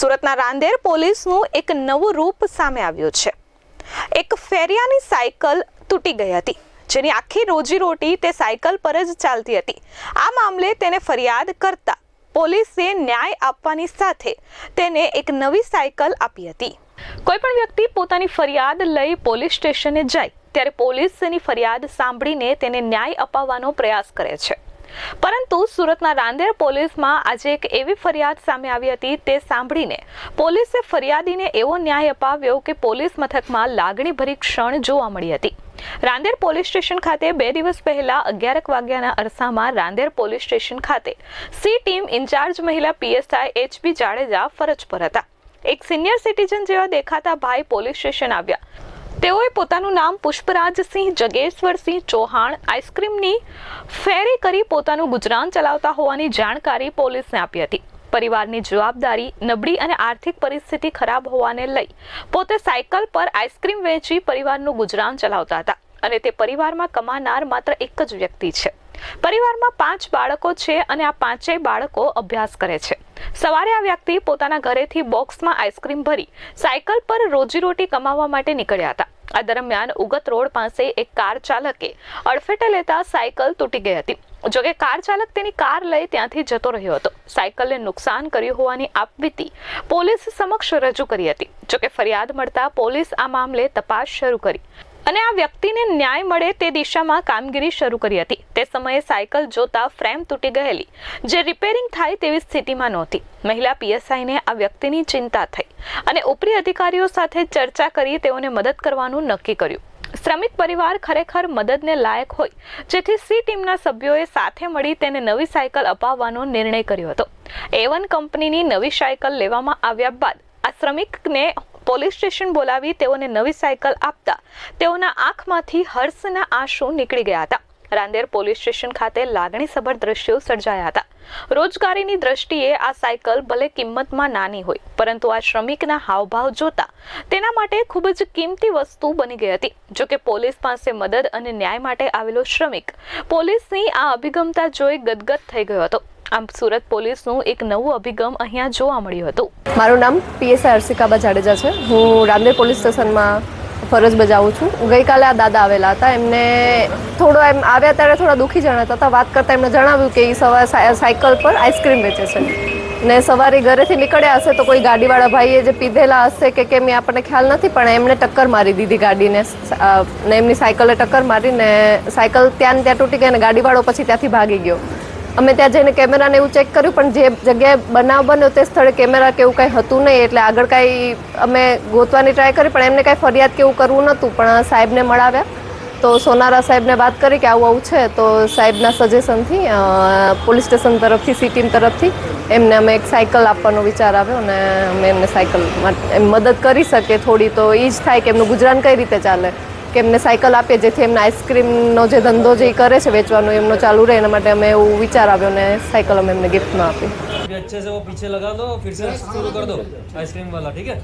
સુરતના રાંદેર પોલીસનું એક નવું રૂપ સામે આવ્યું છે. એક ફેરિયાની સાયકલ તૂટી ગઈ હતી. જેની આખી રોજીરોટી તે સાયકલ પર જ ચાલતી હતી. આ મામલે તેને ફરિયાદ કરતા પોલીસે ન્યાય આપવાની સાથે તેને એક નવી સાયકલ આપી હતી. કોઈ પણ વ્યક્તિ પોતાની ફરિયાદ લઈ પોલીસ સ્ટેશને જાય, ત્યારે પોલીસ ફરિયાદ સાંભળીને તેને ન્યાય અપાવવાનો પ્રયાસ કરે છે. પરંતુ સુરતના રાંદેર પોલીસમાં આજે એક એવી ફરિયાદ સામે આવી હતી તે સાંભળીને પોલીસે ફરિયાદીને એવો ન્યાય અપાવ્યો કે પોલીસ મથકમાં લાગણીભરી ક્ષણ જોવા મળી હતી. રાંદેર પોલીસ સ્ટેશન ખાતે બે દિવસ પહેલા અગિયારક વાગ્યાના અરસામાં રાંદેર પોલીસ સ્ટેશન ખાતે સી ટીમ ઇન્ચાર્જ મહિલા પીએસઆઈ એચપી જાડેજા ફરજ પર હતા. એક સિનિયર સિટીઝન જેવા દેખાતા ભાઈ પોલીસ સ્ટેશન આવ્યા. તેઓએ પોતાનું નામ પુષ્પરાજસિંહ, જગેશ્વરસિંહ ચૌહાણ આઈસ્ક્રીમની ફેરી કરી પોતાનું ગુજરાન ચલાવતા હોવાની જાણકારી પોલીસને આપી હતી. પરિવારની જવાબદારી, નબળી અને આર્થિક પરિસ્થિતિ ખરાબ હોવાને લઈ પોતે સાયકલ પર આઈસ્ક્રીમ વેચી પરિવારનું ગુજરાન ચલાવતા હતા અને તે પરિવારમાં કમાનાર માત્ર એક જ વ્યક્તિ છે. પરિવારમાં પાંચ બાળકો છે અને આ પાંચેય બાળકો અભ્યાસ કરે છે. સવારે આ વ્યક્તિ પોતાના ઘરેથી બોક્સમાં આઈસ્ક્રીમ ભરી સાયકલ પર રોજીરોટી કમાવવા માટે નીકળ્યા હતા. આ દરમિયાન ઉગત રોડ પાસે એક કાર ચાલકે અડફેટે લેતા સાયકલ તૂટી ગઈ હતી. જોકે કાર ચાલક તેની કાર લઈ ત્યાંથી જતો રહ્યો હતો. સાયકલને નુકસાન કર્યું હોવાની આપવીતી પોલીસ સમક્ષ રજૂ કરી હતી. જોકે ફરિયાદ મળતા પોલીસ આ મામલે તપાસ શરૂ કરી. અને આ વ્યક્તિને ન્યાય મળે તે દિશામાં કામગીરી શરૂ કરી હતી. તે સમયે સાયકલ જોતા ફ્રેમ તૂટી ગયેલી, જે રિપેરિંગ થાય તેવી સ્થિતિમાં નહોતી. મહિલા પીએસઆઈને આ વ્યક્તિની ચિંતા થઈ અને ઉપરી અધિકારીઓ સાથે ચર્ચા કરી તેઓને મદદ કરવાનું નક્કી કર્યું. શ્રમિક પરિવાર ખરેખર મદદને લાયક હોય, જેથી સી ટીમના સભ્યોએ સાથે મળી તેને નવી સાયકલ અપાવવાનો નિર્ણય કર્યો હતો. એવન કંપનીની નવી સાયકલ લેવામાં આવ્યા બાદ આ શ્રમિકને પોલીસ સ્ટેશન બોલાવી તેઓને નવી સાયકલ આપતા તેઓના આંખમાંથી હર્ષના આંસુ નીકળી ગયા હતા. રાંદેર પોલીસ સ્ટેશન ખાતે લાગણીસભર દ્રશ્યો સર્જાયા હતા. રોજગારીની દ્રષ્ટિએ આ સાયકલ ભલે કિંમતમાં નાની હોય, પરંતુ આ શ્રમિકના હાવભાવ જોતા તેના માટે ખૂબ જ કિંમતી વસ્તુ બની ગઈ હતી. જોકે પોલીસ પાસે મદદ અને ન્યાય માટે આવેલો શ્રમિક પોલીસની આ અભિગમતા જોઈ ગદગદ થઈ ગયો હતો. આમ સુરત પોલીસનું એક નવું અભિગમ અહીંયા જોવા મળ્યું હતું. મારું નામ પીએસઆઈ હર્ષિકાબા જાડેજા છે. હું રાંદેર પોલીસ સ્ટેશનમાં ફરજ બજાવું છું. ગઈકાલે આ દાદા આવેલા હતા. એમને થોડો એમ આવ્યા ત્યારે થોડા દુઃખી જણાતા હતા. વાત કરતાં એમને જણાવ્યું કે એ સવારે સાયકલ પર આઈસ્ક્રીમ વેચે છે. ને સવારે ઘરેથી નીકળ્યા હશે તો કોઈ ગાડીવાળા ભાઈએ જે પીધેલા હશે કે કેમ એ આપણને ખ્યાલ નથી, પણ એમને ટક્કર મારી દીધી ગાડીને. ને એમની સાયકલે ટક્કર મારીને સાયકલ ત્યાં ત્યાં તૂટી ગઈ અને ગાડીવાળો પછી ત્યાંથી ભાગી ગયો. અમે ત્યાં જઈને કેમેરાને એવું ચેક કર્યું, પણ જે જગ્યાએ બનાવ બન્યો તે સ્થળે કેમેરા કે એવું કાંઈ હતું નહીં, એટલે આગળ કાંઈ અમે ગોતવાની ટ્રાય કરી, પણ એમને કાંઈ ફરિયાદ કે એવું કરવું નહોતું, પણ સાહેબને મળાવ્યા. તો સોનારા સાહેબને વાત કરી કે આવું આવું છે, તો સાહેબના સજેશનથી પોલીસ સ્ટેશન તરફથી સી તરફથી એમને અમે એક સાયકલ આપવાનો વિચાર આવ્યો અને અમે એમને સાયકલ મદદ કરી શકીએ, થોડી તો એ જ થાય કે એમનું ગુજરાન કઈ રીતે ચાલે. કે એમને સાયકલ આપીએ જેથી એમને આઈસ્ક્રીમનો જે ધંધો જે ઈ કરે છે વેચવાનો એમનો ચાલુ રહે એના માટે અમે એવું વિચાર આવ્યો ને સાયકલ અમે એમને ગિફ્ટમાં આપી अभी अच्छे से वो पीछे लगा दो फिर से शुरू कर दो आइसक्रीम वाला ठीक है